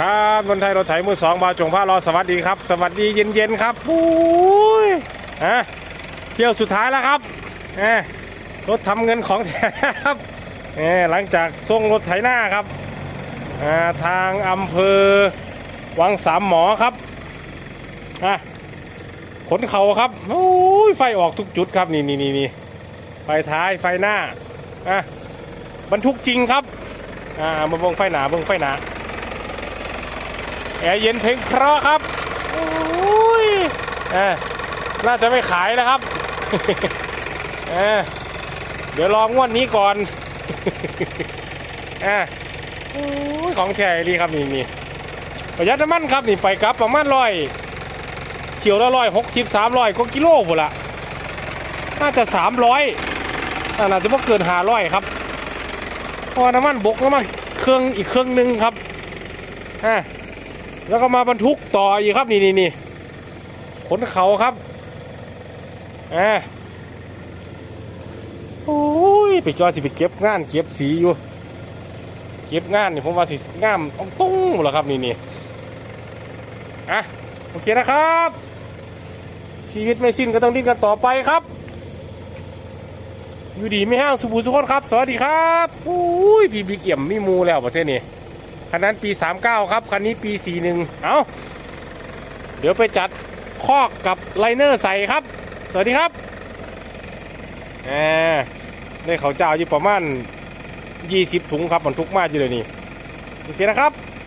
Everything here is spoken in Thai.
ครับนนไทยรถไถมือสองบาจงพารอสวัสดีครับ สวัสดีเย็นๆครับปุ้ยฮะเที่ยวสุดท้ายแล้วครับเอรถทำเงินของแท้ครับเอหลังจากส่งรถไถหน้าครับอ่าทางอำเภอวังสามหมอครับอะขนเขาครับโอ้ยไฟออกทุกจุดครับนี่นี่นี่นี่ไฟท้ายไฟหน้าอะบรรทุกจริงครับอ่ามาบงไฟหนาบงไฟหนา แอร์เย็นเพลงเพราะครับโอ้ยเออน่าจะไม่ขายแล้วครับเออเดี๋ยวรองวดนี้ก่อนเออโอ้ยของแท้ดีครับนี่นี่ประหยัดน้ำมันครับนี่ไปกลับประมาณร้อยเขียวละร้อยหกสิบสามร้อยก็กิโลหมดละน่าจะสามร้อยน่าจะไม่เกินห้าร้อยครับเพราะน้ำมันบกน้ำมันเครื่องอีกเครื่องหนึงครับอ่า แล้วก็มาบรรทุกต่ออีกครับนี่นี่นี่ขนเขาครับอ่าโอ้ยไปจอสิไปเก็บงานเก็บสีอยู่ เก็บงานนี่ผมว่าสิงามต้องตุ้งหมดแล้วครับนี่นี่อะโอเคนะครับ ชีวิตไม่สิ้นก็ต้องดิ้นกันต่อไปครับ อยู่ดีไม่แห้งสุภูสุขคนครับ สวัสดีครับอุ้ยพี่บิ๊กเอี่ยมมีมูแล้วประเทศนี้ คันนั้นปี 39 ครับ คันนี้ปี 41 เอาเดี๋ยวไปจัดคอกกับไลเนอร์ใส่ครับ สวัสดีครับแหมได้เขาเจ้าอยู่ประมาณ 20 ถุงครับมันทุกมากอยู่เลยนี่ โอเคนะครับ